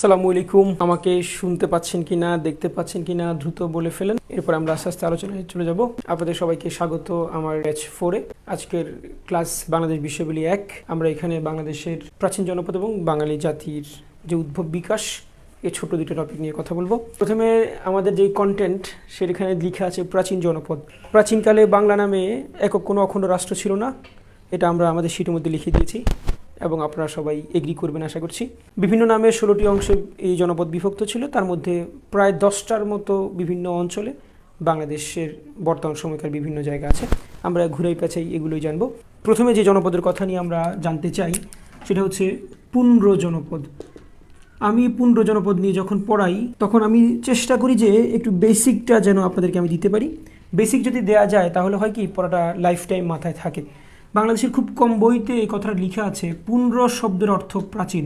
আসসালামু আলাইকুম। আমাকে শুনতে পাচ্ছেন কিনা, দেখতে পাচ্ছেন কিনা, দ্রুত বলে ফেলেন। এরপর আমরা আস্তে আস্তে আলোচনায় চলে যাব। আপনাদের সবাইকে স্বাগত আমার ব্যাচ ফোরে আজকের ক্লাস বাংলাদেশ বিশ্ববিদ্যালয় এক। আমরা এখানে বাংলাদেশের প্রাচীন জনপদ এবং বাঙালি জাতির যে উদ্ভব বিকাশ এই ছোট দুটো টপিক নিয়ে কথা বলব। প্রথমে আমাদের যে কন্টেন্ট সেখানে লেখা আছে প্রাচীন জনপদ। প্রাচীনকালে বাংলা নামে একক কোনো অখণ্ড রাষ্ট্র ছিল না। এটা আমরা আমাদের সিটের মধ্যে লিখে দিয়েছি। এবং আপনারা সবাই এগ্রি করবেন আশা করছি। বিভিন্ন নামে ষোলোটি অংশে এই জনপদ বিভক্ত ছিল, তার মধ্যে প্রায় দশটার মতো বিভিন্ন অঞ্চলে বাংলাদেশের বর্তমান সময়কার বিভিন্ন জায়গা আছে। আমরা ঘুরাই পেঁচাই এগুলোই জানব। প্রথমে যে জনপদের কথা নিয়ে আমরা জানতে চাই, সেটা হচ্ছে পুন্ড্র জনপদ। আমি পুন্ড্র জনপদ নিয়ে যখন পড়াই, তখন আমি চেষ্টা করি যে একটু বেসিকটা যেন আপনাদেরকে আমি দিতে পারি। বেসিক যদি দেয়া যায়, তাহলে হয় কি, পড়াটা লাইফ টাইম মাথায় থাকে। বাংলাদেশের খুব কম বইতে এই কথাটা লেখা আছে, পুনর শব্দের অর্থ প্রাচীন।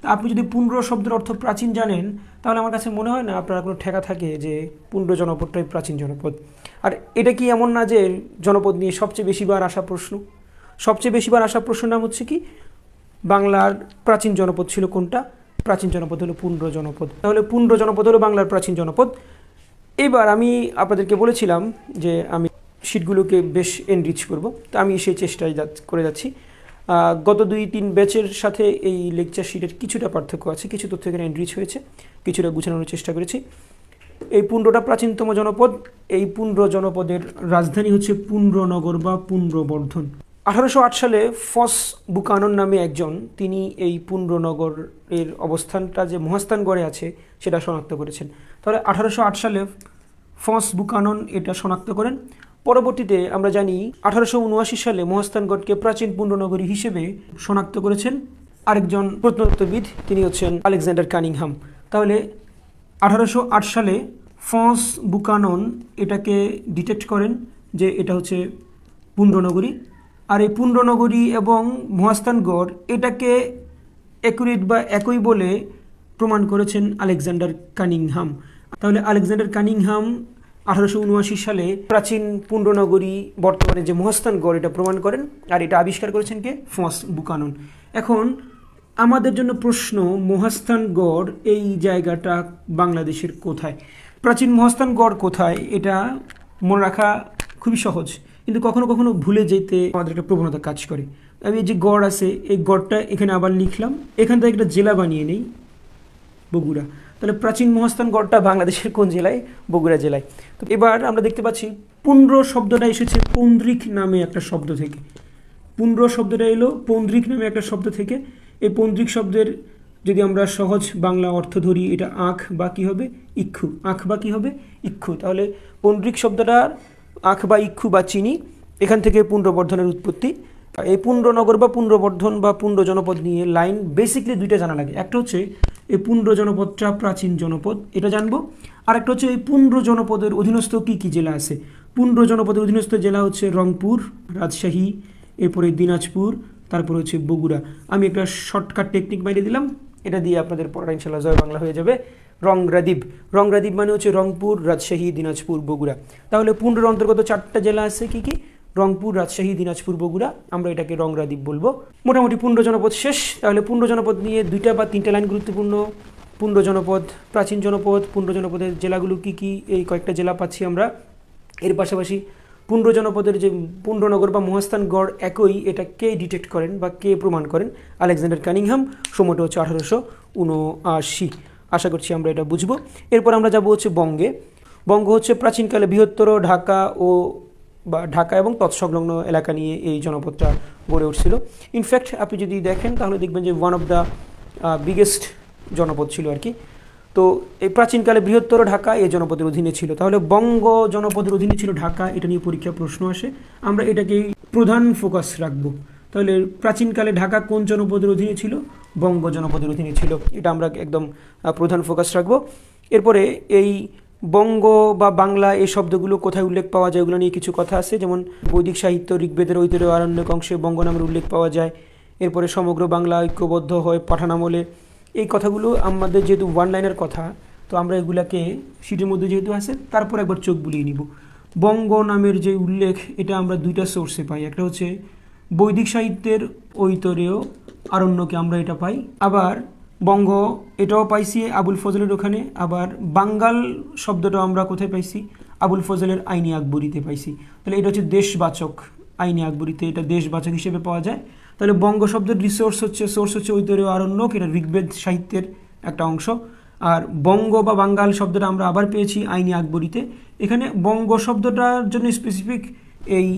তা আপনি যদি পুনর শব্দের অর্থ প্রাচীন জানেন, তাহলে আমার কাছে মনে হয় না আপনার কোনো ঠেকা থাকে যে পুন্ড্র জনপদটাই প্রাচীন জনপদ। আর এটা কি এমন না যে জনপদ নিয়ে সবচেয়ে বেশিবার আসা প্রশ্ন? সবচেয়ে বেশিবার আসা প্রশ্ন নাম হচ্ছে কি? বাংলার প্রাচীন জনপদ ছিল কোনটা? প্রাচীন জনপদ হলো পুন্ড্র জনপদ। তাহলে পুন্ড্র জনপদ হলো বাংলার প্রাচীন জনপদ। এবার আমি আপনাদেরকে বলেছিলাম যে আমি শিটগুলোকে বেশ এনরিচ করব। তো আমি সেই চেষ্টায় করে যাচ্ছি। গত দুই, তিন ব্যাচের সাথে এই লেকচার শিটের কিছুটা পার্থক্য আছে। কিছু তথ্য এখানে এনরিচ হয়েছে। কিছুটা গুছানোর চেষ্টা করেছি। এই পুণ্ডটা প্রাচীনতম জনপদ। এই পুণ্ড্র জনপদের রাজধানী হচ্ছে পুণ্ড্রনগর বা পুণ্ড্রবর্ধন আঠারোশো আট সালে ফস বুকানন নামে একজন, তিনি এই পুণ্ড্রনগরের অবস্থানটা যে মহাস্থানগড়ে আছে, সেটা শনাক্ত করেছেন। তাহলে আঠারোশো আট সালে ফস বুকানন এটা শনাক্ত করেন। পরবর্তীতে আমরা জানি আঠারোশো উনআশি সালে মহাস্থানগড়কে প্রাচীন পুণ্ডনগরী হিসেবে শনাক্ত করেছেন। আরেকজন প্রত্নতত্ত্ববিদ, তিনি হচ্ছেন আলেকজান্ডার কানিংহাম। তাহলে আঠারোশো আট সালে ফস বুকানন এটাকে ডিটেক্ট করেন যে এটা হচ্ছে পুণ্ডনগরী আর এই পুণ্ডনগরী এবং মহাস্থানগড় এটাকে একুরেট বা একই বলে প্রমাণ করেছেন আলেকজান্ডার কানিংহাম। তাহলে আলেকজান্ডার কানিংহাম আঠারোশো উনআশি সালে প্রাচীন পুণ্ডনগরী বর্তমানে যে মহাস্থানগড় এটা প্রমাণ করেন। আর এটা আবিষ্কার করেছেন কে? ফস বুকানন। এখন আমাদের জন্য প্রশ্ন মহাস্থানগড় এই জায়গাটা বাংলাদেশের কোথায়? প্রাচীন মহাস্থানগড় কোথায়? এটা মনে রাখা খুবই সহজ। কিন্তু কখনো কখনো ভুলে যেতে আমাদের একটা প্রবণতা কাজ করে। আমি যে গড় আছে, এই গড়টা এখানে আবার লিখলাম। এখান থেকে একটা জেলা বানিয়ে নেই, বগুড়া। তাহলে প্রাচীন মহাস্থান গড়টা বাংলাদেশের কোন জেলায়? বগুড়া জেলায়। তো এবার আমরা দেখতে পাচ্ছি পুন্ড্র শব্দটা এসেছে পৌন্দ্রিক নামে একটা শব্দ থেকে। পুন্ড্র শব্দটা এলো পৌন্দ্রিক নামে একটা শব্দ থেকে। এই পৌন্দ্রিক শব্দের যদি আমরা সহজ বাংলা অর্থ ধরি, এটা আখ বা কী হবে? ইক্ষু। আখ বা কী হবে? ইক্ষু। তাহলে পৌন্দ্রিক শব্দটার আখ বা ইক্ষু বা চিনি এখান থেকে পুণ্ড্রবর্ধনের উৎপত্তি এই পুণ্ড্রনগর বা পুণ্ড্রবর্ধন বা পুণ্ড জনপদ নিয়ে লাইন বেসিকলি দুইটা জানা লাগে একটা হচ্ছে এই পুণ্ড জনপদটা প্রাচীন জনপদ, এটা জানব। আর একটা হচ্ছে এই পুণ্ড জনপদের অধীনস্থ কী কী জেলা আছে? পুণ্ড জনপদের অধীনস্থ জেলা হচ্ছে রংপুর, রাজশাহী, এরপরে দিনাজপুর, তারপর হচ্ছে বগুড়া। আমি একটা শর্টকাট টেকনিক বাইরে দিলাম, এটা দিয়ে আপনাদের পড়া ইনশাল্লাহ জয় বাংলা হয়ে যাবে। রংরাদীপ রংরাদীপ মানে হচ্ছে রংপুর, রাজশাহী, দিনাজপুর, বগুড়া। তাহলে পুণ্ডের অন্তর্গত চারটা জেলা আছে কি কি? রংপুর, রাজশাহী, দিনাজপুর, বগুড়া, আমরা এটাকে রংরাদীপ বলব। মোটামুটি পুণ্ড জনপদ শেষ। তাহলে পুণ্ড জনপদ নিয়ে দুইটা বা তিনটা লাইন গুরুত্বপূর্ণ। পুণ্ড জনপদ, প্রাচীন জনপদ, পুণ্ড জনপদের জেলাগুলো কি কি, এই কয়েকটা জেলা পাচ্ছি আমরা। এর পাশাপাশি পুণ্ড জনপদের যে পুণ্ডনগর বা মহাস্থানগড় একই, এটা কে ডিটেক্ট করেন বা কে প্রমাণ করেন? আলেকজান্ডার কানিংহাম সময়টা হচ্ছে আঠারোশো উনআশি। আশা করছি আমরা এটা বুঝব। এরপর আমরা যাব হচ্ছে বঙ্গে। বঙ্গ হচ্ছে প্রাচীনকালে বৃহত্তর ঢাকা ও বা ঢাকা এবং তৎসংলগ্ন এলাকা নিয়ে এই জনপদটা গড়ে উঠছিল। ইনফ্যাক্ট আপনি যদি দেখেন, তাহলে দেখবেন যে ওয়ান অফ দ্য বিগেস্ট জনপদ ছিল আর কি। তো এই প্রাচীনকালে বৃহত্তর ঢাকা এই জনপদের অধীনে ছিল। তাহলে বঙ্গ জনপদের অধীনে ছিল ঢাকা, এটা নিয়ে পরীক্ষা প্রশ্ন আসে। আমরা এটাকেই প্রধান ফোকাস রাখব। তাহলে প্রাচীনকালে ঢাকা কোন জনপদের অধীনে ছিল? বঙ্গ জনপদের অধীনে ছিল। এটা আমরা একদম প্রধান ফোকাস রাখব। এরপরে এই বঙ্গ বা বাংলা এই শব্দগুলো কোথায় উল্লেখ পাওয়া যায় ওগুলো নিয়ে কিছু কথা আছে? যেমন বৈদিক সাহিত্য, ঋগ্বেদের ঐতিহ্য, আরণ্যক অংশে বঙ্গ নামের উল্লেখ পাওয়া যায়। এরপরে সমগ্র বাংলা ঐক্যবদ্ধ হয় পাঠান আমলে এই কথাগুলো আমাদের যেহেতু ওয়ান লাইনের কথা, তো আমরা এগুলাকে সিটের মধ্যে যেহেতু আছে, তারপর একবার চোখ বুলিয়ে নিব। বঙ্গ নামের যে উল্লেখ, এটা আমরা দুইটা সোর্সে পাই। একটা হচ্ছে বৈদিক সাহিত্যের ঐতরেয় আরণ্যকে আমরা এটা পাই। আবার বঙ্গ, এটাও পাইছি আবুল ফজলের ওখানে। আবার বাঙ্গাল শব্দটাও আমরা কোথায় পাইছি? আবুল ফজলের আইনি আকবরীতে পাইছি। তাহলে এটা হচ্ছে দেশবাচক আইনি আকবরীতে, এটা দেশবাচক হিসেবে পাওয়া যায়। তাহলে বঙ্গ শব্দের রিসোর্স হচ্ছে সোর্স হচ্ছে ঐতরীয় আরণ্যক এটা ঋগ্বেদ সাহিত্যের একটা অংশ। আর বঙ্গ বা বাঙ্গাল শব্দটা আমরা আবার পেয়েছি আইনি আকবরীতে। এখানে বঙ্গ শব্দটার জন্য স্পেসিফিক এই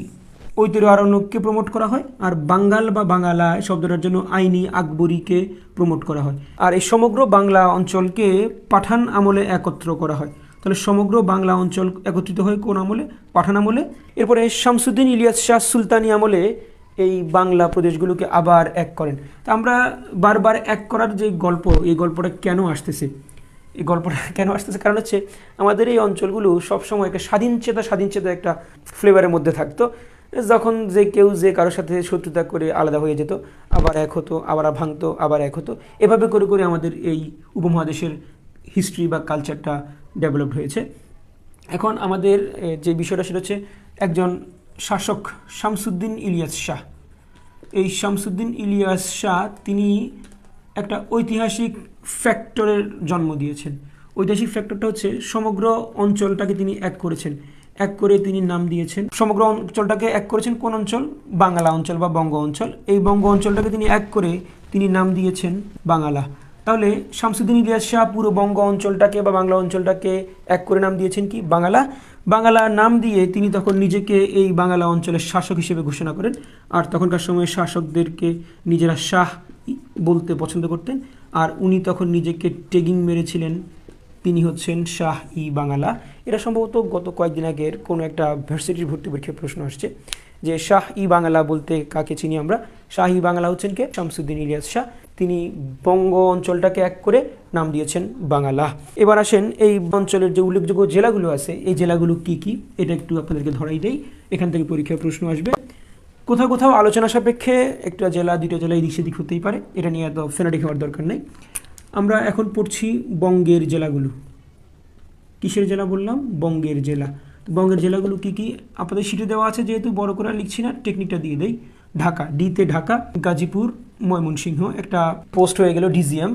ঐতরীয় আরণ্যককে প্রমোট করা হয়, আর বাঙ্গাল বা বাঙালা শব্দটার জন্য আইনি আকবরীকে প্রমোট করা হয়। আর এই সমগ্র বাংলা অঞ্চলকে পাঠান আমলে একত্র করা হয়। তাহলে সমগ্র বাংলা অঞ্চল একত্রিত হয় কোন আমলে? পাঠান আমলে। এরপরে শামসুদ্দিন ইলিয়াস শাহ সুলতানি আমলে এই বাংলা প্রদেশগুলোকে আবার এক করেন। তা আমরা বারবার এক করার যে গল্প, এই গল্পটা কেন আসতেছে? এই গল্পটা কেন আসতেছে? কারণ হচ্ছে আমাদের এই অঞ্চলগুলো সবসময় একটা স্বাধীন চেতা স্বাধীন চেতা একটা ফ্লেভারের মধ্যে থাকতো। যখন যে কেউ যে কারোর সাথে শত্রুতা করে আলাদা হয়ে যেত, আবার এক হতো, আবার ভাঙতো, আবার এক হতো, এভাবে করে করে আমাদের এই উপমহাদেশের হিস্ট্রি বা কালচারটা ডেভেলপ হয়েছে। এখন আমাদের যে বিষয়টা সেটা হচ্ছে একজন শাসক শামসুদ্দিন ইলিয়াস শাহ। এই শামসুদ্দিন ইলিয়াস শাহ তিনি একটা ঐতিহাসিক ফ্যাক্টরের জন্ম দিয়েছেন। ঐতিহাসিক ফ্যাক্টরটা হচ্ছে সমগ্র অঞ্চলটাকে তিনি এক করেছেন। এক করে তিনি নাম দিয়েছেন। সমগ্র অঞ্চলটাকে এক করেছেন কোন অঞ্চল? বাংলা অঞ্চল বা বঙ্গ অঞ্চল। এই বঙ্গ অঞ্চলটাকে তিনি এক করে তিনি নাম দিয়েছেন বাংলা। তাহলে শামসুদ্দিন ইলিয়াস শাহ পুরো বঙ্গ অঞ্চলটাকে বা বাংলা অঞ্চলটাকে এক করে নাম দিয়েছেন কি? বাংলা। বাংলা নাম দিয়ে তিনি তখন নিজেকে এই বাংলা অঞ্চলের শাসক হিসেবে ঘোষণা করেন। আর তখনকার সময়ে শাসকদেরকে নিজেরা শাহ বলতে পছন্দ করতেন। আর উনি তখন নিজেকে টেগিং মেরেছিলেন তিনি হচ্ছেন শাহ ই বাংলা এটা সম্ভবত গত কয়েকদিন আগের কোনো একটা ভার্সিটির ভর্তি পরীক্ষার প্রশ্ন আসছে যে শাহ ই বাংলা বলতে কাকে চিনি আমরা? শাহ ই বাংলা হচ্ছেন কে? শামসুদ্দিন ইলিয়াস শাহ। তিনি বঙ্গ অঞ্চলটাকে এক করে নাম দিয়েছেন বাংলা এবার আসেন এই অঞ্চলের যে উল্লেখযোগ্য জেলাগুলো আছে, এই জেলাগুলো কি কি? এটা একটু আপনাদেরকে ধরাই দেই। এখান থেকে পরীক্ষার প্রশ্ন আসবে। কোথাও কোথাও আলোচনা সাপেক্ষে একটা জেলা দুটো জেলা এদিক সেদিক হতেই পারে। এটা নিয়ে এত ফেনাটিক হওয়ার দরকার নেই। আমরা এখন পড়ছি বঙ্গের জেলাগুলো। কিসের জেলা বললাম? বঙ্গের জেলা। তো বঙ্গের জেলাগুলো কি কি? আপনাদের সিটে দেওয়া আছে যেহেতু বড় করে লিখছি না টেকনিকটা দিয়ে দেই। ঢাকা ডিতে ঢাকা, গাজীপুর, ময়মনসিংহ, একটা পোস্ট হয়ে গেল ডিজিএম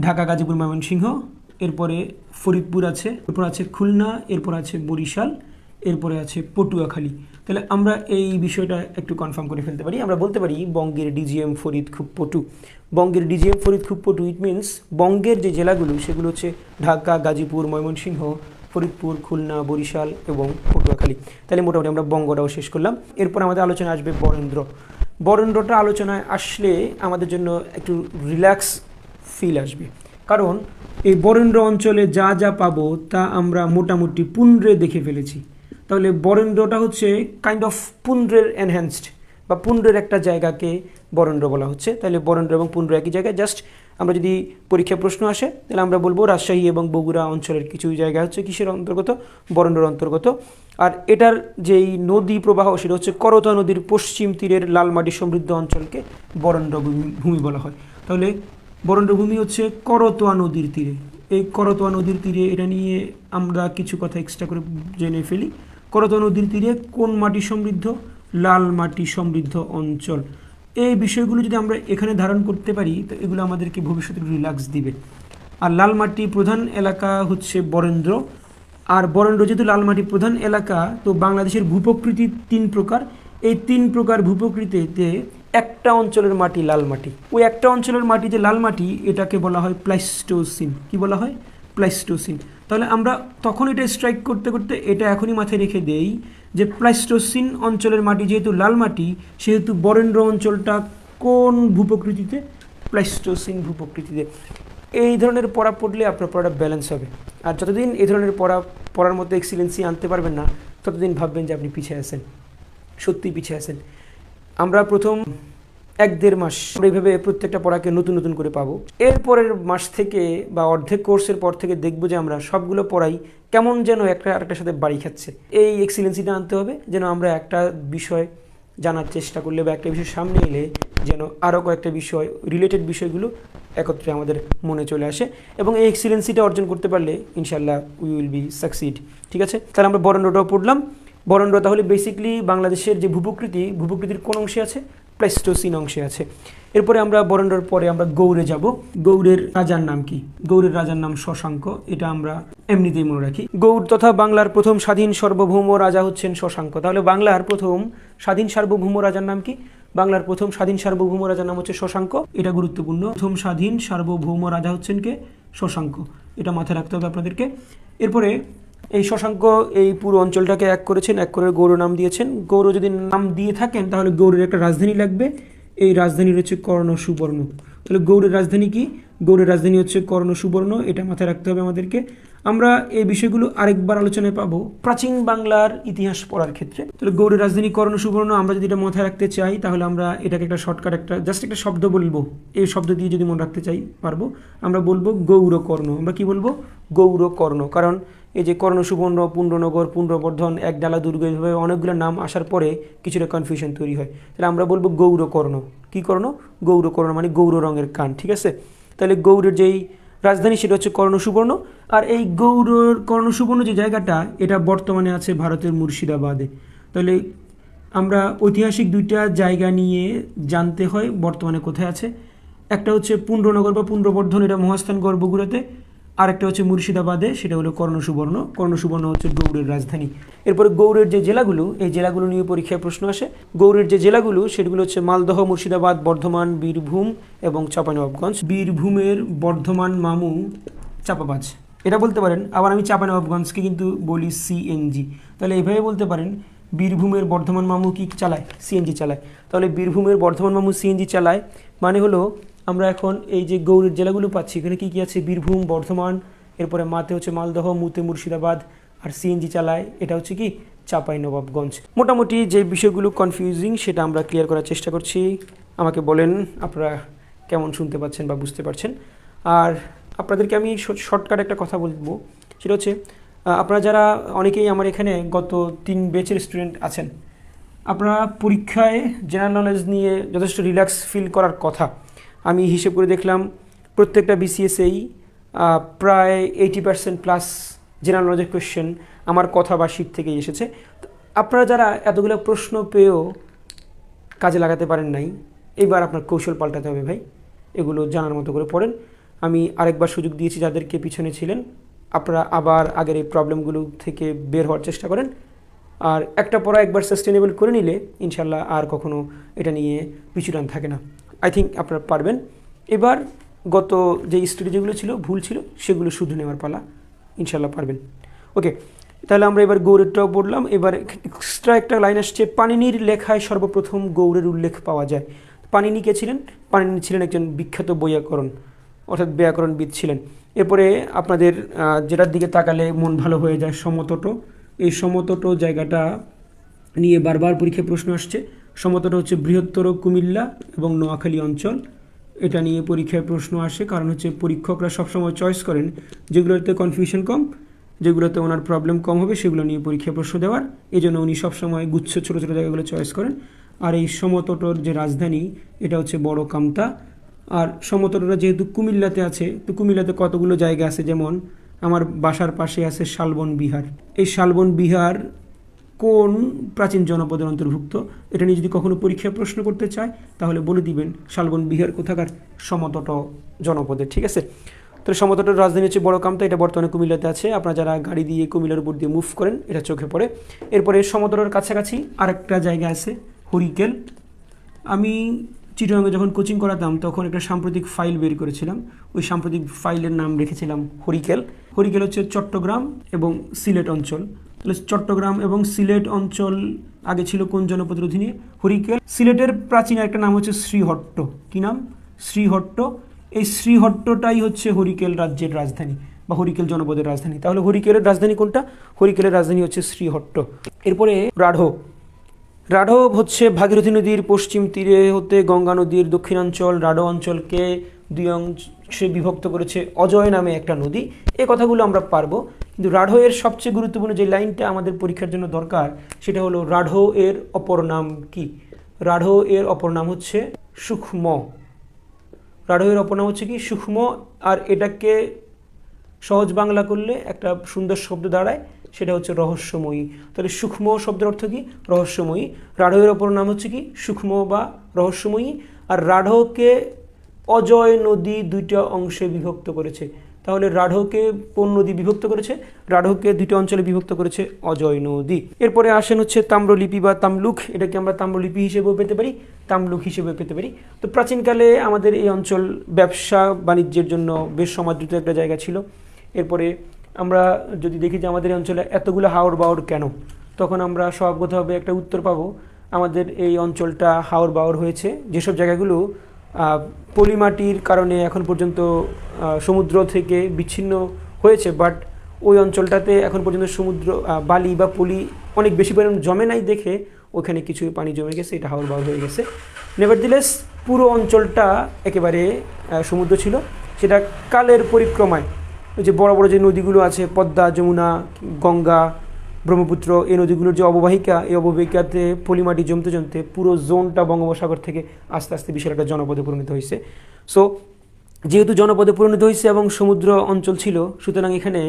ঢাকা, গাজীপুর, ময়মনসিংহ, এরপরে ফরিদপুর আছে, এরপর আছে খুলনা, এরপর আছে বরিশাল এরপরে আছে পটুয়াখালী। তাহলে আমরা এই বিষয়টা একটু কনফার্ম করে ফেলতে পারি। আমরা বলতে পারি, বঙ্গের ডিজিএম ফরিদ খুব পটু। বঙ্গের ডিজিএম ফরিদ খুব পটু ইট মিনস বঙ্গের যে জেলাগুলো, সেগুলো হচ্ছে ঢাকা, গাজীপুর, ময়মনসিংহ, ফরিদপুর, খুলনা, বরিশাল এবং পটুয়াখালী। তাহলে মোটামুটি আমরা বঙ্গটাও শেষ করলাম। এরপর আমাদের আলোচনা আসবে বরেন্দ্র। বরেন্দ্রটা আলোচনায় আসলে আমাদের জন্য একটু রিল্যাক্স ফিল আসবে। কারণ এই বরেন্দ্র অঞ্চলে যা যা পাবো তা আমরা মোটামুটি পুনরে দেখে ফেলেছি। তাহলে বরেন্দ্রটা হচ্ছে কাইন্ড অফ পুনরের এনহ্যান্সড বা পুনরের একটা জায়গাকে বরেন্দ্র বলা হচ্ছে। তাহলে বরেন্দ্র এবং পুনর একই জায়গায়। জাস্ট আমরা যদি পরীক্ষা প্রশ্ন আসে, তাহলে আমরা বলব রাজশাহী এবং বগুড়া অঞ্চলের কিছু জায়গা হচ্ছে কিসের অন্তর্গত? বরেন্দ্রের অন্তর্গত। আর এটার যেই নদী প্রবাহ, সেটা হচ্ছে করতা নদীর পশ্চিম তীরের লালমাটি সমৃদ্ধ অঞ্চলকে বরেন্দ্র ভূমি বলা হয়। তাহলে বরেন্দ্র ভূমি হচ্ছে করতোয়া নদীর তীরে। এই করতোয়া নদীর তীরে এটা নিয়ে আমরা কিছু কথা এক্সট্রা করে জেনে ফেলি। করতোয়া নদীর তীরে কোন মাটি সমৃদ্ধ? লাল মাটি সমৃদ্ধ অঞ্চল। এই বিষয়গুলো যদি আমরা এখানে ধারণ করতে পারি, তো এগুলো আমাদেরকে ভবিষ্যতে রিল্যাক্স দিবে। আর লাল মাটি প্রধান এলাকা হচ্ছে বরেন্দ্র। আর বরেন্দ্র যেহেতু লাল মাটি প্রধান এলাকা, তো বাংলাদেশের ভূপ্রকৃতি তিন প্রকার। এই তিন প্রকার ভূপ্রকৃতিতে একটা অঞ্চলের মাটি লাল মাটি। ওই একটা অঞ্চলের মাটি যে লাল মাটি, এটাকে বলা হয় প্লাইস্টোসিন। কি বলা হয়? প্লাইস্টোসিন। তাহলে আমরা তখন এটা স্ট্রাইক করতে করতে এটা এখনই মাথায় রেখে দেই যে প্লাইস্টোসিন অঞ্চলের মাটি যেহেতু লাল মাটি, সেহেতু বরেন্দ্র অঞ্চলটা কোন ভূপ্রকৃতিতে? প্লাইস্টোসিন ভূপ্রকৃতিতে। এই ধরনের পড়া পড়লে আপনার পড়াটা ব্যালেন্স হবে। আর যতদিন এই ধরনের পড়া পড়ার মধ্যে এক্সিলেন্সি আনতে পারবেন না, ততদিন ভাববেন যে আপনি পিছিয়ে আছেন। সত্যি পিছিয়ে আছেন। আমরা প্রথম এক দেড় মাস। এইভাবে প্রত্যেকটা পড়াকে নতুন নতুন করে পাবো। এরপরের মাস থেকে বা অর্ধেক কোর্সের পর থেকে দেখব যে আমরা সবগুলো পড়াই কেমন যেন একটা আরেকটার সাথে বাড়ি খাচ্ছে। এই এক্সিলেন্সিটা আনতে হবে যেন আমরা একটা বিষয় জানার চেষ্টা করলে বা একটা বিষয় সামনে এলে যেন আরও কয়েকটা বিষয় রিলেটেড বিষয়গুলো একত্রে আমাদের মনে চলে আসে এবং এই এক্সিলেন্সিটা অর্জন করতে পারলে ইনশাল্লাহ উই উইল বি সাকসিড ঠিক আছে? তাহলে আমরা বরেন্দ্রটাও পড়লাম। বরেন্দ্র তাহলে বেসিকলি বাংলাদেশের যে ভূপ্রকৃতি, ভূপ্রকৃতির কোন অংশে আছে? প্লেস্টোসিন অংশে আছে। এরপরে আমরা বরেন্দ্রর পরে আমরা গৌড়ে যাব। গৌড়ের রাজার নাম কি? গৌড়ের রাজার নাম শশাঙ্ক। এটা আমরা এমনিতেই মনে রাখি। গৌড় তথা বাংলার প্রথম স্বাধীন সার্বভৌম রাজা হচ্ছেন শশাঙ্ক। তাহলে বাংলার প্রথম স্বাধীন সার্বভৌম রাজার নাম কি? বাংলার প্রথম স্বাধীন সার্বভৌম রাজার নাম হচ্ছে শশাঙ্ক। এটা গুরুত্বপূর্ণ। প্রথম স্বাধীন সার্বভৌম রাজা হচ্ছেন কে? শশাঙ্ক। এটা মাথায় রাখতে হবে আপনাদেরকে। এরপরে এই শশাঙ্ক এই পুরো অঞ্চলটাকে এক করেছেন, এক করে গৌর নাম দিয়েছেন। গৌর যদি নাম দিয়ে থাকেন, তাহলে গৌরের একটা রাজধানী লাগবে। এই রাজধানীর হচ্ছে কর্ণ সুবর্ণ। তাহলে গৌড়ের রাজধানী কি? গৌড়ের রাজধানী হচ্ছে কর্ণ সুবর্ণ, এটা মাথায় রাখতে হবে আমাদেরকে। আমরা এই বিষয়গুলো আরেকবার আলোচনায় পাবো প্রাচীন বাংলার ইতিহাস পড়ার ক্ষেত্রে। তাহলে গৌড়ের রাজধানী কর্ণ সুবর্ণ, আমরা যদি এটা মাথায় রাখতে চাই, তাহলে আমরা এটাকে একটা শর্টকাট একটা জাস্ট একটা শব্দ বলব। এই শব্দ দিয়ে যদি মনে রাখতে চাই, পারব। আমরা বলব গৌরকর্ণ। আমরা কি বলব? গৌরকর্ণ। কারণ এই যে কর্ণ সুবর্ণ পুণ্ডনগর পুণ্ডবর্ধন এক ডালা দুর্গ এইভাবে অনেকগুলো নাম আসার পরে কিছুটা কনফিউশন তৈরি হয়। তাহলে আমরা বলব গৌরকর্ণ। কী কর্ণ? গৌরকর্ণ মানে গৌর রঙের কান, ঠিক আছে? তাহলে গৌড়ের যেই রাজধানী সেটা হচ্ছে কর্ণ সুবর্ণ। আর এই গৌড়র কর্ণ সুবর্ণ যে জায়গাটা, এটা বর্তমানে আছে ভারতের মুর্শিদাবাদে। তাহলে আমরা ঐতিহাসিক দুইটা জায়গা নিয়ে জানতে হয় বর্তমানে কোথায় আছে। একটা হচ্ছে পুণ্ডনগর বা পুণ্ডবর্ধন এটা মহাস্থানগড় বগুড়াতে আরেকটা হচ্ছে মুর্শিদাবাদে, সেটা হলো কর্ণ সুবর্ণ কর্ণ সুবর্ণ হচ্ছে গৌড়ের রাজধানী। এরপরে গৌড়ের যে জেলাগুলো, এই জেলাগুলো নিয়ে পরীক্ষায় প্রশ্ন আসে। গৌড়ের যে জেলাগুলো, সেগুলো হচ্ছে মালদহ, মুর্শিদাবাদ, বর্ধমান, বীরভূম এবং চাপানবাবগঞ্জ বীরভূমের বর্ধমান মামু চাপাবাজ। এটা বলতে পারেন, আবার আমি চাপানবাবগঞ্জকে কিন্তু বলি সিএনজি তাহলে এইভাবে বলতে পারেন, বীরভূমের বর্ধমান মামু কি চালায়? সিএনজি চালায়। তাহলে বীরভূমের বর্ধমান মামু সিএনজি চালায় মানে হলো আমরা এখন এই যে গৌড়ের জেলাগুলো পাচ্ছি, এখানে কী কী আছে? বীরভূম, বর্ধমান, এরপরে মাতে হচ্ছে মালদহ, মুতে মুর্শিদাবাদ আর সিএনজি চালায়। এটা হচ্ছে কি? চাপাই নবাবগঞ্জ মোটামুটি যে বিষয়গুলো কনফিউজিং সেটা আমরা ক্লিয়ার করার চেষ্টা করছি। আমাকে বলেন আপনারা কেমন শুনতে পাচ্ছেন বা বুঝতে পারছেন। আর আপনাদেরকে আমি শর্টকাট একটা কথা বলব। সেটা হচ্ছে আপনারা যারা, অনেকেই আমার এখানে গত তিন বেচের স্টুডেন্ট আছেন, আপনারা পরীক্ষায় জেনারেল নলেজ নিয়ে যথেষ্ট রিল্যাক্স ফিল করার কথা। আমি হিসেব করে দেখলাম প্রত্যেকটা বিসিএসেই প্রায় এইটি পার্সেন্ট প্লাস জেনারেল নলেজের কোয়েশ্চেন আমার কথা বা শীট থেকেই এসেছে। আপনারা যারা এতগুলো প্রশ্ন পেয়েও কাজে লাগাতে পারেন নাই, এবার আপনার কৌশল পাল্টাতে হবে ভাই। এগুলো জানার মতো করে পড়েন। আমি আরেকবার সুযোগ দিয়েছি যাদেরকে পিছনে ছিলেন, আপনারা আবার আগের এই প্রবলেমগুলো থেকে বের হওয়ার চেষ্টা করেন। আর একটা পড়া একবার সাস্টেনেবল করে নিলে ইনশাল্লাহ আর কখনো এটা নিয়ে পিছুটান থাকে না। আই থিঙ্ক আপনারা পারবেন। এবার গত যে যেগুলো ছিল, ভুল ছিল, সেগুলো শুধু নেওয়ার পালা। ইনশাল্লাহ পারবেন। ওকে তাহলে আমরা এবার গৌরেরটাও পড়লাম। এবার এক্সট্রা একটা লাইন আসছে পানিনির লেখায় সর্বপ্রথম গৌড়ের উল্লেখ পাওয়া যায়। পানিনি কে ছিলেন? পানিনি ছিলেন একজন বিখ্যাত বৈয়াকরণ অর্থাৎ ব্যাকরণবিদ ছিলেন। এরপরে আপনাদের যেটার দিকে তাকালে মন ভালো হয়ে যায় সমতট। এই সমতট জায়গাটা নিয়ে বারবার পরীক্ষায় প্রশ্ন আসছে। সমতট হচ্ছে বৃহত্তর কুমিল্লা এবং নোয়াখালী অঞ্চল। এটা নিয়ে পরীক্ষায় প্রশ্ন আসে, কারণ হচ্ছে পরীক্ষকরা সবসময় চয়েস করেন যেগুলোতে কনফিউশন কম, যেগুলোতে ওনার প্রবলেম কম হবে, সেগুলো নিয়ে পরীক্ষায় প্রশ্ন দেওয়ার। এই জন্য উনি সবসময় গুচ্ছ, ছোটো ছোটো জায়গাগুলো চয়েস করেন। আর এই সমতটর যে রাজধানী, এটা হচ্ছে বড় কামতা। আর সমতটরা যেহেতু কুমিল্লাতে আছে, তো কুমিল্লাতে কতগুলো জায়গা আছে? যেমন, আমার বাসার পাশে আছে শালবন বিহার। এই শালবন বিহার কোন প্রাচীন জনপদের অন্তর্ভুক্ত? এটা নিয়ে যদি কখনো পরীক্ষায় প্রশ্ন করতে চায়, তাহলে বলে দিবেন শালবন বিহার কোথাকার সমতট জনপদের ঠিক আছে? তো সমতটের রাজধানী হচ্ছে বড় কামতা এটা বর্তমানে কুমিল্লাতে আছে। আপনারা যারা গাড়ি দিয়ে কুমিল্লার উপর দিয়ে মুভ করেন, এটা চোখে পড়ে। এরপরে সমতটের কাছাকাছি আরেকটা জায়গা আছে, হরিকেল। আমি চিটাগাংয়ে যখন কোচিং করাতাম, তখন একটা সাম্প্রতিক ফাইল বের করেছিলাম। ওই সাম্প্রতিক ফাইলের নাম রেখেছিলাম হরিকেল হরিকেল হচ্ছে চট্টগ্রাম এবং সিলেট অঞ্চল। তাহলে চট্টগ্রাম এবং সিলেট অঞ্চল আগে ছিল কোন জনপদের অধীনে হরিকেল সিলেটের প্রাচীন একটা নাম হচ্ছে শ্রীহট্ট। কি নাম? শ্রীহট্ট। এই শ্রীহট্টটাই হচ্ছে হরিকেল রাজ্যের রাজধানী বা হরিকেল জনপদের রাজধানী। তাহলে হরিকেলের রাজধানী কোনটা? হরিকেলের রাজধানী হচ্ছে শ্রীহট্ট। এরপরে রাঢ়। রাঢ়ব হচ্ছে ভাগীরথী নদীর পশ্চিম তীরে হতে গঙ্গা নদীর দক্ষিণাঞ্চল। রাঢ় অঞ্চলকে দুই অংশে বিভক্ত করেছে অজয় নামে একটা নদী। এ কথাগুলো আমরা পারব। কিন্তু রাঢ় এর সবচেয়ে গুরুত্বপূর্ণ যে লাইনটা আমাদের পরীক্ষার জন্য দরকার, সেটা হলো রাঢ় এর অপর নাম কি? রাঢ় এর অপর নাম হচ্ছে সূক্ষ্ম। রাঢ় এর অপর নাম হচ্ছে কি? সূক্ষ্ম। আর এটাকে সহজ বাংলা করলে একটা সুন্দর শব্দ দাঁড়ায়। সেটা হচ্ছে রহস্যময়ী। তাহলে সূক্ষ্ম শব্দের অর্থ কি? রহস্যময়ী। রাঢ়ের অপর নাম হচ্ছে কি? সূক্ষ্ম বা রহস্যময়ী। আর রাঢ়কে অজয় নদী দুইটা অংশে বিভক্ত করেছে। তাহলে রাঢ়কে কোন নদী বিভক্ত করেছে? রাঢ়কে দুইটা অঞ্চলে বিভক্ত করেছে অজয় নদী। এরপরে আসেন হচ্ছে তাম্রলিপি বা তামলুক। এটাকে আমরা তাম্রলিপি হিসেবেও পেতে পারি, তামলুক হিসেবে পেতে পারি। তো প্রাচীনকালে আমাদের এই অঞ্চল ব্যবসা বাণিজ্যের জন্য বেশ সমাদৃত একটা জায়গা ছিল। এরপরে আমরা যদি দেখি যে আমাদের অঞ্চলে এতগুলো হাওড় বাওড় কেন, তখন আমরা স্বভাবগতভাবে একটা উত্তর পাবো। আমাদের এই অঞ্চলটা হাওড় বাওড় হয়েছে। যেসব জায়গাগুলো পলিমাটির কারণে এখন পর্যন্ত সমুদ্র থেকে বিচ্ছিন্ন হয়েছে, বাট ওই অঞ্চলটাতে এখন পর্যন্ত সমুদ্র বালি বা পলি অনেক বেশি পরিমাণ জমে নাই দেখে ওখানে কিছু পানি জমে গেছে, এটা হাওড় বাওড় হয়ে গেছে। নেভারদিলেস পুরো অঞ্চলটা একেবারে সমুদ্র ছিল। সেটা কালের পরিক্রমায় ওই যে বড় বড় যে নদীগুলো আছে, পদ্মা, যমুনা, গঙ্গা, ব্রহ্মপুত্র, এই নদীগুলোর যে অববাহিকা, এই অববাহিকাতে পলিমাটি জমতে জমতে পুরো জোনটা বঙ্গোপসাগর থেকে আস্তে আস্তে বিশাল একটা জনপদে পরিণত হয়েছে। সো যেহেতু জনপদে পরিণত হয়েছে এবং সমুদ্র অঞ্চল ছিল, সুতরাং এখানে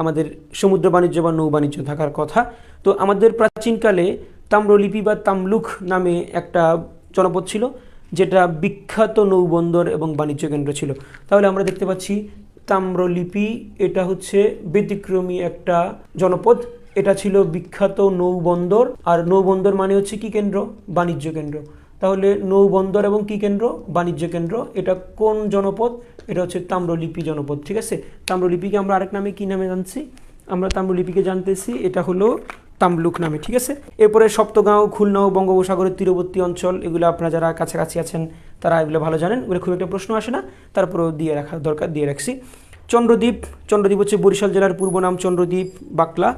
আমাদের সমুদ্র বাণিজ্য বা নৌ বাণিজ্য থাকার কথা। তো আমাদের প্রাচীনকালে তাম্রলিপি বা তামলুক নামে একটা জনপদ ছিল, যেটা বিখ্যাত নৌবন্দর এবং বাণিজ্য কেন্দ্র ছিল। তাহলে আমরা দেখতে পাচ্ছি তাম্রলিপি এটা হচ্ছে ব্যতিক্রমী একটা জনপদ। এটা ছিল বিখ্যাত নৌবন্দর। আর নৌবন্দর মানে হচ্ছে কি কেন্দ্র? বাণিজ্য কেন্দ্র। তাহলে নৌবন্দর এবং কি কেন্দ্র? বাণিজ্য কেন্দ্র। এটা কোন জনপদ? এটা হচ্ছে তাম্রলিপি জনপদ, ঠিক আছে? তাম্রলিপিকে আমরা আরেক নামে কি নামে জানছি? আমরা তাম্রলিপিকে জানতেছি, এটা হলো তামলুক নামে, ঠিক আছে? এরপরে সপ্তগাঁও খুলনা ও বঙ্গোপসাগরের তীরবর্তী অঞ্চল, এগুলো আপনারা যারা কাছাকাছি আছেন, তারা এগুলো ভালো জানেন। এগুলো খুব একটা প্রশ্ন আসে না। তারপরেও দিয়ে রাখা দরকার, দিয়ে রাখছি। চন্দ্রদ্বীপ চন্দ্রদ্বীপ হচ্ছে বরিশাল জেলার পূর্ব নাম চন্দ্রদ্বীপ, বাকলা।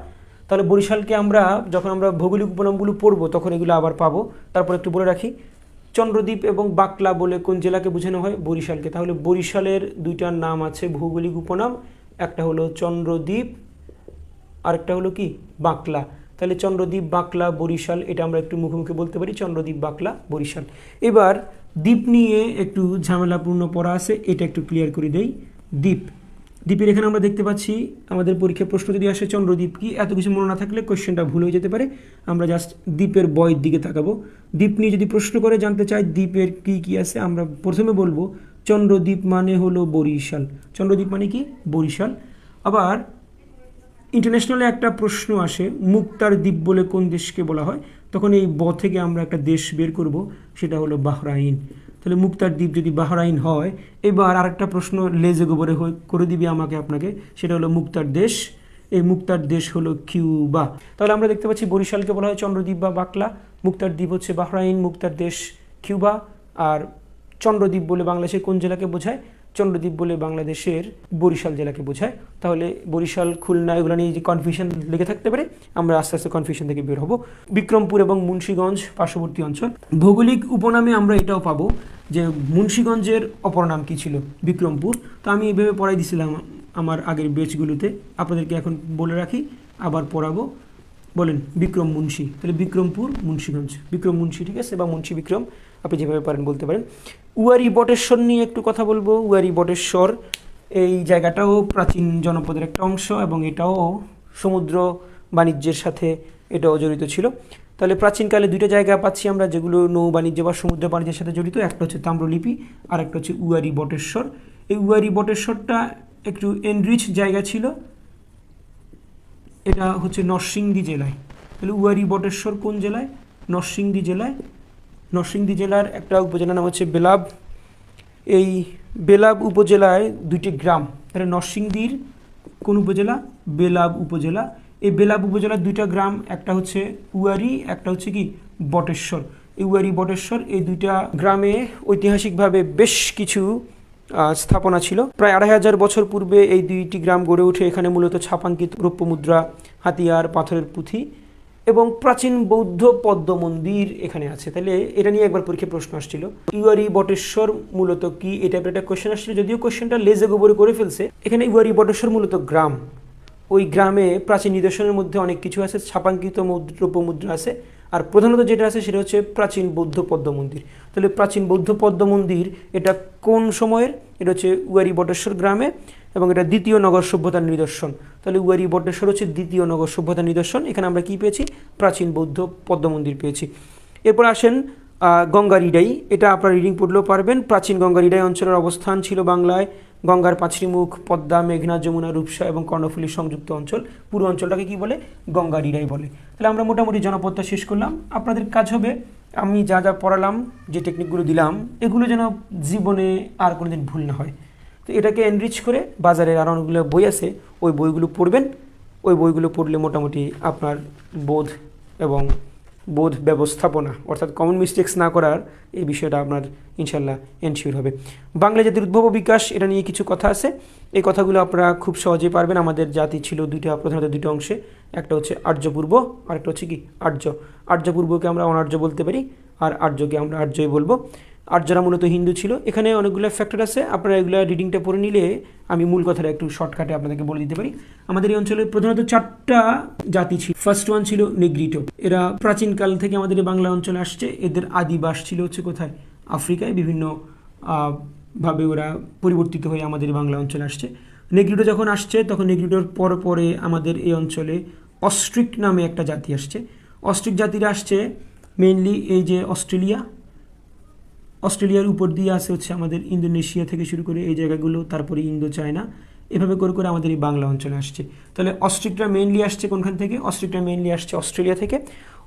তাহলে বরিশালকে আমরা, যখন আমরা ভৌগোলিক উপনামগুলো পড়ব, তখন এগুলো আবার পাবো। তারপর একটু বলে রাখি, চন্দ্রদ্বীপ এবং বাকলা বলে কোন জেলাকে বোঝানো হয়? বরিশালকে। তাহলে বরিশালের দুইটার নাম আছে ভৌগোলিক উপনাম, একটা হলো চন্দ্রদ্বীপ, আরেকটা হলো কি? বাকলা। তাহলে চন্দ্রদ্বীপ, বাকলা, বরিশাল, এটা আমরা একটু মুখোমুখি বলতে পারি, চন্দ্রদ্বীপ, বাকলা, বরিশাল। এবার দ্বীপ নিয়ে একটু ঝামেলাপূর্ণ পড়া আছে, এটা একটু ক্লিয়ার করে দেই। দ্বীপ। দ্বীপের এখানে আমরা দেখতে পাচ্ছি, আমাদের পরীক্ষায় প্রশ্ন যদি আসে, চন্দ্রদ্বীপ কি? এত কিছু মনে না থাকলে কোয়েশ্চেনটা ভুল হয়ে যেতে পারে। আমরা জাস্ট দ্বীপের বয়ের দিকে তাকাবো। দ্বীপ নিয়ে যদি প্রশ্ন করে, জানতে চাই দ্বীপের কি কি আছে, আমরা প্রথমে বলব, চন্দ্রদ্বীপ মানে হলো বরিশাল। চন্দ্রদ্বীপ মানে কি? বরিশাল। আবার ইন্টারন্যাশনালে একটা প্রশ্ন আসে, মুক্তার দ্বীপ বলে কোন দেশকে বলা হয়? তখন এই ব থেকে আমরা একটা দেশ বের করব, সেটা হলো বাহরাইন। তাহলে মুক্তার দ্বীপ যদি বাহরাইন হয়, এবার আরেকটা প্রশ্ন লেজে গোবরে করে দিবে আমাকে আপনাকে, সেটা হলো মুক্তার দেশ। এই মুক্তার দেশ হলো কিউবা। তাহলে আমরা দেখতে পাচ্ছি বরিশালকে বলা হয় চন্দ্রদ্বীপ বা বাকলা। মুক্তার দ্বীপ হচ্ছে বাহরাইন, মুক্তার দেশ কিউবা। আর চন্দ্রদ্বীপ বলে বাংলাদেশের কোন জেলাকে বোঝায়? চন্দ্রদ্বীপ বলে বাংলাদেশের বরিশাল জেলাকে বোঝায়। তাহলে বরিশাল, খুলনা, এগুলো নিয়ে যে কনফিউশন লেগে থাকতে পারে, আমরা আস্তে আস্তে কনফিউশন থেকে বের হব। বিক্রমপুর এবং মুন্সীগঞ্জ পার্শ্ববর্তী অঞ্চল। ভৌগোলিক উপনামে আমরা এটাও পাবো যে মুন্সীগঞ্জের অপর নাম কী ছিল? বিক্রমপুর। তো আমি এইভাবে পড়াই দিছিলাম আমার আগের বেচগুলোতে আপনাদেরকে এখন বলে রাখি, আবার পড়াবো। বলেন, বিক্রম মুন্সী। তাহলে বিক্রমপুর, মুন্সীগঞ্জ। বিক্রম মুন্সী, ঠিক আছে? বা মুন্সী বিক্রম, আপনি যেভাবে পারেন বলতে পারেন। উয়ারি বটেশ্বর নিয়ে একটু কথা বলব। উয়ারি বটেশ্বর এই জায়গাটাও প্রাচীন জনপদের একটা অংশ এবং এটাও সমুদ্র বাণিজ্যের সাথে এটাও জড়িত ছিল। তাহলে প্রাচীনকালে দুইটা জায়গা পাচ্ছি আমরা, যেগুলো নৌ বাণিজ্য বা সমুদ্র বাণিজ্যের সাথে জড়িত। একটা হচ্ছে তাম্রলিপি আর একটা হচ্ছে উয়ারি বটেশ্বর। এই উয়ারি বটেশ্বরটা একটু এনরিচ জায়গা ছিল। এটা হচ্ছে নরসিংদী জেলায়। তাহলে উয়ারি বটেশ্বর কোন জেলায়? নরসিংদী জেলায় নরসিংদী জেলার একটা উপজেলার নাম হচ্ছে বেলাব। এই বেলাব উপজেলায় দুইটি গ্রাম, তাহলে নরসিংদীর কোন উপজেলা? বেলাব উপজেলা। এই বেলাব উপজেলার দুইটা গ্রাম, একটা হচ্ছে উয়ারি, একটা হচ্ছে কি? বটেশ্বর। এই উয়ারি, বটেশ্বর, এই দুইটা গ্রামে ঐতিহাসিকভাবে বেশ কিছু স্থাপনা ছিল। প্রায় আড়াই হাজার বছর পূর্বে এই দুইটি গ্রাম গড়ে ওঠে এখানে মূলত ছাপাঙ্কিত রৌপ্য মুদ্রা হাতিয়ার, পাথরের পুঁথি। এবং প্রাচীন বৌদ্ধ পদ্ম মন্দির এখানে আছে। তাহলে এটা নিয়ে একবার পরীক্ষায় প্রশ্ন আসছিল। ইউয়ারি বটেশ্বর মূলত কি? টাইপের একটা কোয়েশ্চেন আসছিল। যদিও কোয়েশ্চেনটা লেজে গোবরে করে ফেলছে। এখানে ইউয়ারি বটেশ্বর মূলত গ্রাম। ওই গ্রামে প্রাচীন নিদর্শনের মধ্যে অনেক কিছু আছে। ছাপাঙ্কিত মুদ্র মুদ্রা আছে। আর প্রধানত যেটা আছে সেটা হচ্ছে প্রাচীন বৌদ্ধ পদ্ম মন্দির তাহলে প্রাচীন বৌদ্ধ পদ্ম মন্দির এটা কোন সময়ের? এটা হচ্ছে উয়ারি বটেশ্বর গ্রামে। এবং এটা দ্বিতীয় নগর সভ্যতার নিদর্শন। তাহলে উয়ারি বটেশ্বর হচ্ছে দ্বিতীয় নগর সভ্যতার নিদর্শন। এখানে আমরা কি পেয়েছি? প্রাচীন বৌদ্ধ পদ্ম মন্দির পেয়েছি। এরপর আসেন গঙ্গারিডাই এটা আপনারা রিডিং পড়লেও পারবেন। প্রাচীন গঙ্গারিডাই অঞ্চলের অবস্থান ছিল বাংলায়। গঙ্গার পাঁচটি মুখ পদ্মা, মেঘনা, যমুনা, রূপসা এবং কর্ণফুলীর সংযুক্ত অঞ্চল। পুরো অঞ্চলটাকে কি বলে? গঙ্গারিডাই বলে। তাহলে আমরা মোটামুটি জনপদটা শেষ করলাম। আপনাদের কাজ হবে, আমি যা যা পড়ালাম, যে টেকনিকগুলো দিলাম, এগুলো যেন জীবনে আর কোনোদিন ভুল না হয়। তো এটাকে এনরিচ করে বাজারের আর অনেকগুলো বই আছে, ওই বইগুলো পড়বেন। ওই বইগুলো পড়লে মোটামুটি আপনার বোধ এবং বোধ ব্যবস্থাপনা, অর্থাৎ কমন মিস্টেক্স না করার এই বিষয়টা আপনার ইনশাল্লাহ এনশিওর হবে। বাংলা জাতির উদ্ভব ও বিকাশ, এটা নিয়ে কিছু কথা আছে। এই কথাগুলো আপনারা খুব সহজে পারবেন। আমাদের জাতি ছিল দুইটা, প্রধানত দুটো অংশে, একটা হচ্ছে আর্যপূর্ব আর একটা হচ্ছে কি? আর্য। আর্যপূর্বকে আমরা অনার্য বলতে পারি, আর আর্যকে আমরা আর্যই বলব। আর্যরা মূলত হিন্দু ছিল। এখানে অনেকগুলো ফ্যাক্টর আছে। আপনারা এগুলো রিডিংটা পড়ে নিলে আমি মূল কথাটা একটু শর্টকাটে আপনাদেরকে বলে দিতে পারি। আমাদের এই অঞ্চলে প্রধানত চারটা জাতি ছিল। ফার্স্ট ওয়ান ছিল নেগ্রিটো। এরা প্রাচীনকাল থেকে আমাদের বাংলা অঞ্চলে আসছে। এদের আদিবাস ছিল হচ্ছে কোথায়? আফ্রিকায়। বিভিন্ন ভাবে ওরা পরিবর্তিত হয়ে আমাদের বাংলা অঞ্চলে আসছে। নেগ্রিটো যখন আসছে, তখন নেগ্রিটোর পর পরে আমাদের এই অঞ্চলে অস্ট্রিক নামে একটা জাতি আসছে। অস্ট্রিক জাতিরা আসছে মেনলি এই যে অস্ট্রেলিয়া অস্ট্রেলিয়ার উপর দিয়ে আসে হচ্ছে আমাদের ইন্দোনেশিয়া থেকে শুরু করে এই জায়গাগুলো, তারপরে ইন্দো চায়না এভাবে করে করে আমাদের এই বাংলা অঞ্চলে আসছে। তাহলে অস্ট্রিকটা মেইনলি আসছে কোনখান থেকে? অস্ট্রিকটা মেইনলি আসছে অস্ট্রেলিয়া থেকে।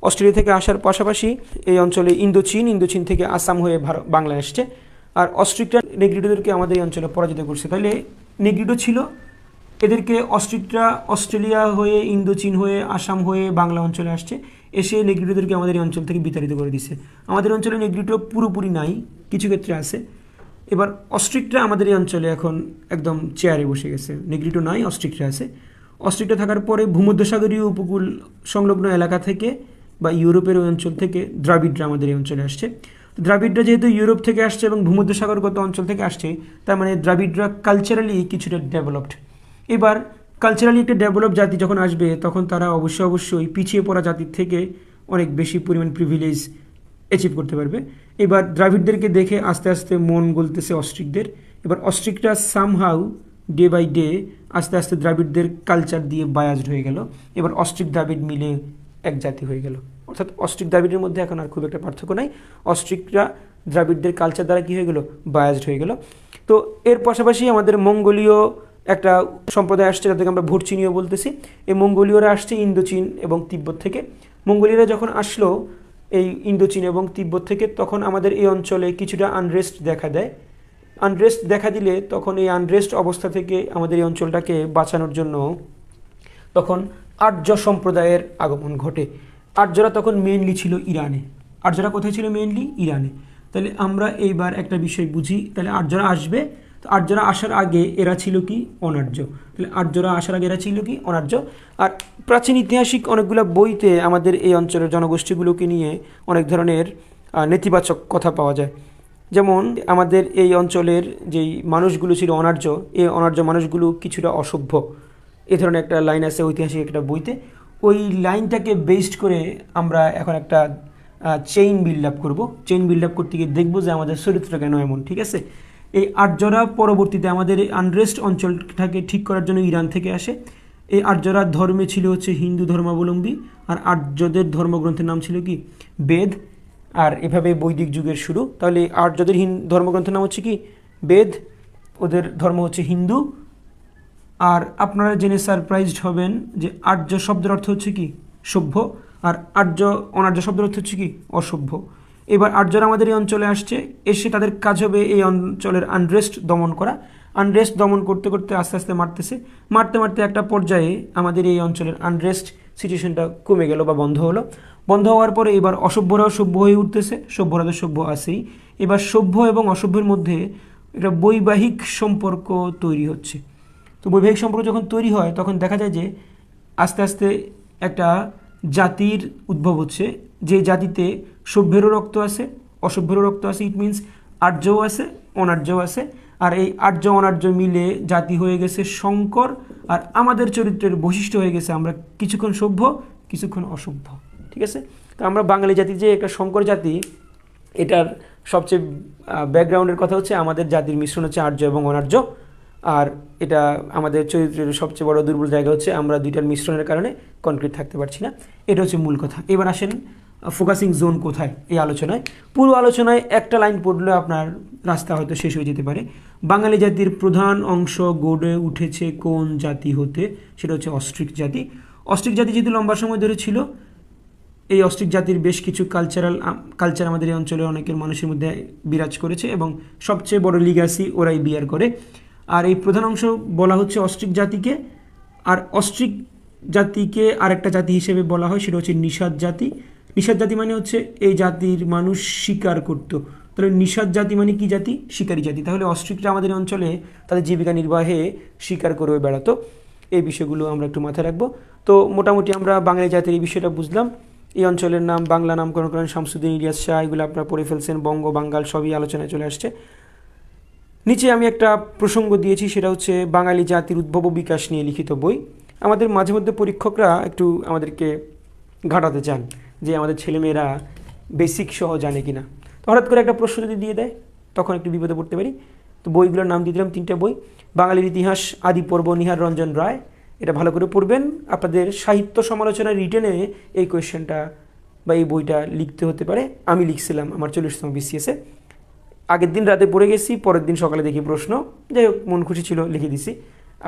অস্ট্রেলিয়া থেকে আসার পাশাপাশি এই অঞ্চলে ইন্দোচীন ইন্দোচীন থেকে আসাম হয়ে ভারত বাংলা আসছে। আর অস্ট্রিকটা নেগ্রিডোদেরকে আমাদের এই অঞ্চলে পরাজিত করছে। তাহলে নেগ্রিটো ছিল। এদেরকে অস্ট্রিকরা অস্ট্রেলিয়া হয়ে, ইন্দোচীন হয়ে, আসাম হয়ে বাংলা অঞ্চলে আসছে। এসে নেগ্রিটোদেরকে আমাদের এই অঞ্চল থেকে বিতাড়িত করে দিছে। আমাদের অঞ্চলে নেগ্রিটো পুরোপুরি নাই, কিছু ক্ষেত্রে আছে। এবার অস্ট্রিকরা আমাদের এই অঞ্চলে এখন একদম চেয়ারে বসে গেছে। নেগ্রিটো নাই, অস্ট্রিকরা আছে। অস্ট্রিকটা থাকার পরে ভূমধ্যসাগরীয় উপকূল সংলগ্ন এলাকা থেকে বা ইউরোপের ওই অঞ্চল থেকে দ্রাবিডরা আমাদের এই অঞ্চলে আসছে। দ্রাবিডরা যেহেতু ইউরোপ থেকে আসছে এবং ভূমধ্যসাগরগত অঞ্চল থেকে আসছে, তার মানে দ্রাবিডরা কালচারালি কিছুটা ডেভেলপড এবার কালচারালি একটা ডেভেলপ জাতি যখন আসবে, তখন তারা অবশ্যই অবশ্যই পিছিয়ে পড়া জাতির থেকে অনেক বেশি পরিমাণ প্রিভিলেজ অ্যাচিভ করতে পারবে। এবার দ্রাবিড়দেরকে দেখে আস্তে আস্তে মন গলতেছে অস্ট্রিকদের। এবার অস্ট্রিকরা সামহাউ ডে বাই ডে আস্তে আস্তে দ্রাবিড়দের কালচার দিয়ে বায়াজড হয়ে গেল। এবার অস্ট্রিক দ্রাবিড় মিলে এক জাতি হয়ে গেল। অর্থাৎ অস্ট্রিক দ্রাবিড়ের মধ্যে এখন আর খুব একটা পার্থক্য নাই। অস্ট্রিকরা দ্রাবিড়দের কালচার দ্বারা কী হয়ে গেল? বায়াজড হয়ে গেল। তো এর পাশাপাশি আমাদের মঙ্গোলীয় একটা সম্প্রদায় আসছে যাদেরকে আমরা ভুটচিনীয় বলতেছি। এই মঙ্গোলীয়রা আসছে ইন্দোচীন এবং তিব্বত থেকে। মঙ্গোলীয়রা যখন আসলো এই ইন্দোচীন এবং তিব্বত থেকে, তখন আমাদের এই অঞ্চলে কিছুটা আনরেস্ট দেখা দেয়। আনরেস্ট দেখা দিলে তখন এই আনরেস্ট অবস্থা থেকে আমাদের এই অঞ্চলটাকে বাঁচানোর জন্য তখন আর্য সম্প্রদায়ের আগমন ঘটে। আর্যরা তখন মেইনলি ছিল ইরানে। আর্যরা কোথায় ছিল মেনলি ইরানে। তাহলে আমরা এইবার একটা বিষয় বুঝি। তাহলে আর্যরা আসবে তো আর্যরা আসার আগে এরা ছিল কি? অনার্য। তাহলে আর্যরা আসার আগে এরা ছিল কি? অনার্য। আর প্রাচীন ঐতিহাসিক অনেকগুলো বইতে আমাদের এই অঞ্চলের জনগোষ্ঠীগুলোকে নিয়ে অনেক ধরনের নেতিবাচক কথা পাওয়া যায়। যেমন আমাদের এই অঞ্চলের যেই মানুষগুলো ছিল অনার্য, এই অনার্য মানুষগুলো কিছুটা অসভ্য। এ ধরনের একটা লাইন আছে ঐতিহাসিক একটা বইতে। ওই লাইনটাকে বেসড করে আমরা এখন একটা চেইন বিল্ড আপ করব। চেইন বিল্ড আপ করতে গিয়ে দেখব যে আমাদের চরিত্র কেন এমন, ঠিক আছে? এই আর্যরা পরবর্তীতে আমাদের এই আনরেস্ট অঞ্চলটাকে ঠিক করার জন্য ইরান থেকে আসে। এই আর্যরা ধর্মে ছিল হচ্ছে হিন্দু ধর্মাবলম্বী, আর আর্যদের ধর্মগ্রন্থের নাম ছিল কি? বেদ। আর এভাবে বৈদিক যুগের শুরু। তাহলে আর্যদের হিন ধর্মগ্রন্থের নাম হচ্ছে কি? বেদ। ওদের ধর্ম হচ্ছে হিন্দু। আর আপনারা জেনে সারপ্রাইজড হবেন যে আর্য শব্দের অর্থ হচ্ছে কি? সভ্য। আর আর্য অনার্য শব্দের অর্থ হচ্ছে কি? অসভ্য। এবার আর্যরা আমাদের এই অঞ্চলে আসছে। এসে তাদের কাজ হবে এই অঞ্চলের আনরেস্ট দমন করা। আনরেস্ট দমন করতে করতে আস্তে আস্তে মারতেছে। মারতে মারতে একটা পর্যায়ে আমাদের এই অঞ্চলের আনরেস্ট সিচুয়েশনটা কমে গেল বা বন্ধ হলো। বন্ধ হওয়ার পরে এবার অসভ্যরাও সভ্য হয়ে উঠতেছে। সভ্যরা তো সভ্য আছেই। এবার সভ্য এবং অসভ্যের মধ্যে একটা বৈবাহিক সম্পর্ক তৈরি হচ্ছে। তো বৈবাহিক সম্পর্ক যখন তৈরি হয়, তখন দেখা যায় যে আস্তে আস্তে একটা জাতির উদ্ভব হচ্ছে। যে জাতিতে সভ্যেরও রক্ত আছে, অসভ্যেরও রক্ত আছে ইট মিনস আর্যও আছে, অনার্যও আছে। আর এই আর্য অনার্য মিলে জাতি হয়ে গেছে শঙ্কর, আর আমাদের চরিত্রের বৈশিষ্ট্য হয়ে গেছে আমরা কিছুক্ষণ সভ্য, কিছুক্ষণ অসভ্য, ঠিক আছে? তো আমরা বাঙালি জাতি যে একটা শঙ্কর জাতি, এটার সবচেয়ে ব্যাকগ্রাউন্ডের কথা হচ্ছে আমাদের জাতির মিশ্রণ হচ্ছে আর্য এবং অনার্য। আর এটা আমাদের চরিত্রের সবচেয়ে বড় দুর্বল জায়গা হচ্ছে আমরা দুইটার মিশ্রণের কারণে কনক্রিট থাকতে পারছি না। এটা হচ্ছে মূল কথা। এবার আসেন ফোকাসিং জোন কোথায়? এই আলোচনায়। পুরো আলোচনায় একটা লাইন পড়লে আপনার রাস্তা হয়তো শেষ হয়ে যেতে পারে। বাঙালি জাতির প্রধান অংশ গড়ে উঠেছে কোন জাতি হতে? সেটা হচ্ছে অস্ট্রিক জাতি। অস্ট্রিক জাতি যেহেতু লম্বা সময় ধরে ছিল, এই অস্ট্রিক জাতির বেশ কিছু কালচারাল কালচার আমাদের এই অঞ্চলে অনেকের মানুষের মধ্যে বিরাজ করেছে এবং সবচেয়ে বড় লিগাসি ওরাই বিয়ার করে। আর এই প্রধান অংশ বলা হচ্ছে অস্ট্রিক জাতিকে। আর অস্ট্রিক জাতিকে আরেকটা জাতি হিসেবে বলা হয়, সেটা হচ্ছে নিষাদ জাতি। নিষাদ জাতি মানে হচ্ছে এই জাতির মানুষ শিকার করতো। তাহলে নিষাদ জাতি মানে কি জাতি? শিকারী জাতি। তাহলে অস্ট্রিকরা আমাদের অঞ্চলে তাদের জীবিকা নির্বাহে শিকার করে বেড়াতো। এই বিষয়গুলো আমরা একটু মাথায় রাখব। তো মোটামুটি আমরা বাঙালি জাতির এই বিষয়টা বুঝলাম। এই অঞ্চলের নাম, বাংলা নামকরণ করেন শামসুদ্দিন ইলিয়াস শাহ, এগুলো আপনারা পড়ে ফেলছেন, বঙ্গ, বাঙ্গাল, সবই আলোচনায় চলে আসছে। নিচে আমি একটা প্রসঙ্গ দিয়েছি, সেটা হচ্ছে বাঙালি জাতির উদ্ভব বিকাশ নিয়ে লিখিত বই। আমাদের মাঝে মধ্যে পরীক্ষকরা একটু আমাদেরকে ঘাটাতে চান। যে আমাদের ছেলেমেয়েরা বেসিক সহ জানে কিনা। তো হঠাৎ করে একটা প্রশ্ন যদি দিয়ে দেয়, তখন একটু বিপদে পড়তে পারি। তো বইগুলোর নাম দিয়ে দিলাম তিনটা বই। বাঙালির ইতিহাস, আদি পর্ব, নিহার রঞ্জন রায়। এটা ভালো করে পড়বেন। আপনাদের সাহিত্য সমালোচনার রিটেনে এই কোয়েশ্চেনটা বা এই বইটা লিখতে হতে পারে। আমি লিখছিলাম আমার চল্লিশতম বিসিএসে আগের দিন রাতে পড়ে গেছি, পরের দিন সকালে দেখি প্রশ্ন। যাই হোক, মন খুশি ছিল, লিখে দিছি।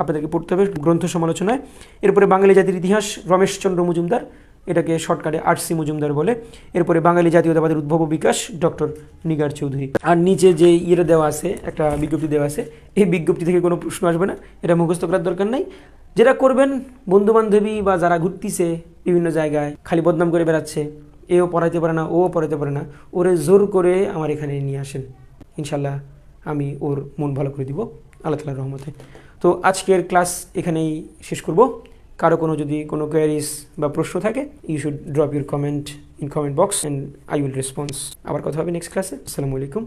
আপনাদেরকে পড়তে হবে গ্রন্থ সমালোচনায়। এরপরে বাঙালি জাতির ইতিহাস, রমেশচন্দ্র মজুমদার। এটাকে শর্টকাটে আরসি মজুমদার বলে। এরপরে বাঙালি জাতীয়তাবাদের উদ্ভব বিকাশ, ডক্টর নিগার চৌধুরী। আর নিচে যে ইয়েটা দেওয়া আছে, একটা বিজ্ঞপ্তি দেওয়া আছে, এই বিজ্ঞপ্তি থেকে কোনো প্রশ্ন আসবে না, এটা মুখস্থ করার দরকার নাই। যেটা করবেন বন্ধু বান্ধবী বা যারা ঘুরতিছে বিভিন্ন জায়গায়, খালি বদনাম করে বেড়াচ্ছে, এও পড়াইতে পারে না ও পড়াইতে পারে না, ওরে জোর করে আমার এখানে নিয়ে আসেন। ইনশাল্লাহ আমি ওর মন ভালো করে দিব। আল্লাহ তালার রহমতে। তো আজকের ক্লাস এখানেই শেষ করব। কারও কোনো যদি কোনো কোয়ারিজ বা প্রশ্ন থাকে you should drop your comment in comment box and I will response আবার কথা হবে নেক্সট ক্লাসে আসসালামু আলাইকুম।